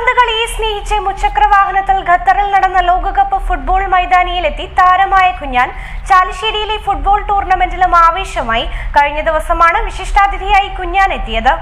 കാൽപന്ത് കളിയെ സ്നേഹിച്ച് മുച്ചക്ര വാഹനത്തിൽ ഖത്തറിൽ നടന്ന ലോകകപ്പ് ഫുട്ബോൾ മൈതാനിയിലെത്തി താരമായ കുഞ്ഞാൻ ചാലിശ്ശേരിയിലെ ഫുട്ബോൾ ടൂർണമെന്റിലും ആവേശമായി കഴിഞ്ഞ ദിവസമാണ് വിശിഷ്ടാതിഥിയായി കുഞ്ഞാൻ എത്തിയത്.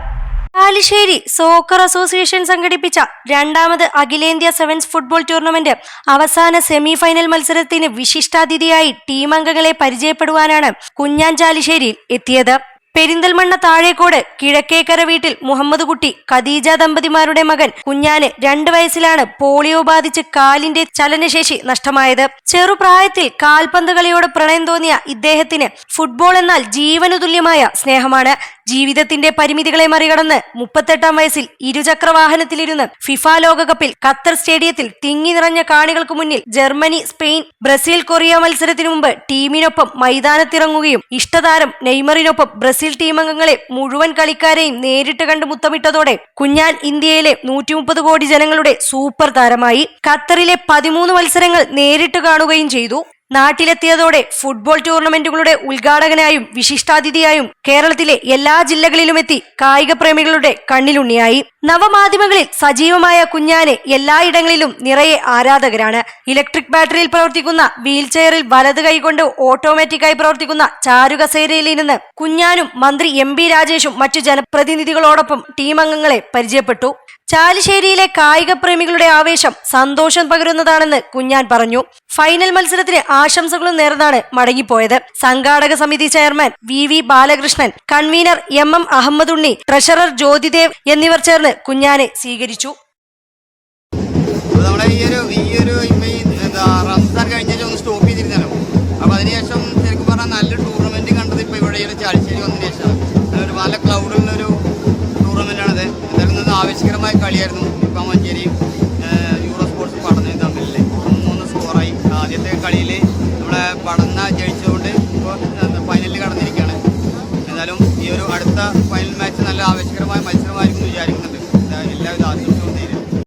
ചാലിശ്ശേരി സോക്കർ അസോസിയേഷൻ സംഘടിപ്പിച്ച രണ്ടാമത് അഖിലേന്ത്യാ സെവൻസ് ഫുട്ബോൾ ടൂർണമെന്റ് അവസാന സെമി ഫൈനൽ മത്സരത്തിന് വിശിഷ്ടാതിഥിയായി ടീം അംഗങ്ങളെ പരിചയപ്പെടുവാനാണ് കുഞ്ഞാൻ ചാലിശ്ശേരിയിൽ എത്തിയത്. പെരിന്തൽമണ്ണ താഴേക്കോട് കിഴക്കേക്കര വീട്ടിൽ മുഹമ്മദ് കുട്ടി ഖദീജ ദമ്പതിമാരുടെ മകൻ കുഞ്ഞാന് രണ്ടു വയസ്സിലാണ് പോളിയോ ബാധിച്ച് കാലിന്റെ ചലനശേഷി നഷ്ടമായത്. ചെറുപ്രായത്തിൽ കാൽപന്ത് കളിയോട് പ്രണയം തോന്നിയ ഇദ്ദേഹത്തിന് ഫുട്ബോൾ എന്നാൽ ജീവനു തുല്യമായ സ്നേഹമാണ്. ജീവിതത്തിന്റെ പരിമിതികളെ മറികടന്ന് മുപ്പത്തെട്ടാം വയസ്സിൽ ഇരുചക്ര വാഹനത്തിലിരുന്ന് ഫിഫ ലോകകപ്പിൽ ഖത്തർ സ്റ്റേഡിയത്തിൽ തിങ്ങി നിറഞ്ഞ കാണികൾക്ക് മുന്നിൽ ജർമ്മനി സ്പെയിൻ ബ്രസീൽ കൊറിയ മത്സരത്തിനു മുമ്പ് ടീമിനൊപ്പം മൈതാനത്തിറങ്ങുകയും ഇഷ്ടതാരം നെയ്മറിനൊപ്പം ബ്രസീൽ ടീമംഗങ്ങളെ മുഴുവൻ കളിക്കാരെയും നേരിട്ട് കണ്ട് മുത്തമിട്ടതോടെ കുഞ്ഞാൻ ഇന്ത്യയിലെ നൂറ്റി മുപ്പത് കോടി ജനങ്ങളുടെ സൂപ്പർ താരമായി. ഖത്തറിലെ പതിമൂന്ന് മത്സരങ്ങൾ നേരിട്ട് കാണുകയും ചെയ്തു. നാട്ടിലെത്തിയതോടെ ഫുട്ബോൾ ടൂർണമെന്റുകളുടെ ഉദ്ഘാടകനായും വിശിഷ്ടാതിഥിയായും കേരളത്തിലെ എല്ലാ ജില്ലകളിലുമെത്തി കായിക പ്രേമികളുടെ കണ്ണിലുണ്ണിയായി. നവമാധ്യമങ്ങളിൽ സജീവമായ കുഞ്ഞാന് എല്ലായിടങ്ങളിലും നിറയെ ആരാധകരാണ്. ഇലക്ട്രിക് ബാറ്ററിയിൽ പ്രവർത്തിക്കുന്ന വീൽ ചെയറിൽ വലത് കൈകൊണ്ട് ഓട്ടോമാറ്റിക്കായി പ്രവർത്തിക്കുന്ന ചാരുകസേരയിൽ നിന്ന് കുഞ്ഞാനും മന്ത്രി എം രാജേഷും മറ്റു ജനപ്രതിനിധികളോടൊപ്പം ടീം അംഗങ്ങളെ പരിചയപ്പെട്ടു. ചാലിശ്ശേരിയിലെ കായിക പ്രേമികളുടെ ആവേശം സന്തോഷം പകരുന്നതാണെന്ന് കുഞ്ഞാൻ പറഞ്ഞു. ഫൈനൽ മത്സരത്തിന് ആശംസകളും നേർന്നാണ് മടങ്ങിപ്പോയത്. സംഘാടക സമിതി chairman V V Balakrishnan convener M M Ahammed Unni treasurer Jyothidev എന്നിവർ ചേർന്ന് കുഞ്ഞാനെ സ്വീകരിച്ചു. ഒന്ന് സ്റ്റോപ്പ് ചെയ്തിരുന്നല്ലോ. അതിനുശേഷം പറഞ്ഞാൽ ടൂർണമെന്റ് കണ്ടത് ഇവിടെ ചാലിശ്ശേരി ഫൈനലിൽ കടന്നിരിക്കുകയാണ്. എന്നാലും ഈ ഒരു അടുത്ത ഫൈനൽ മാച്ച് നല്ല ആവേശകരമായ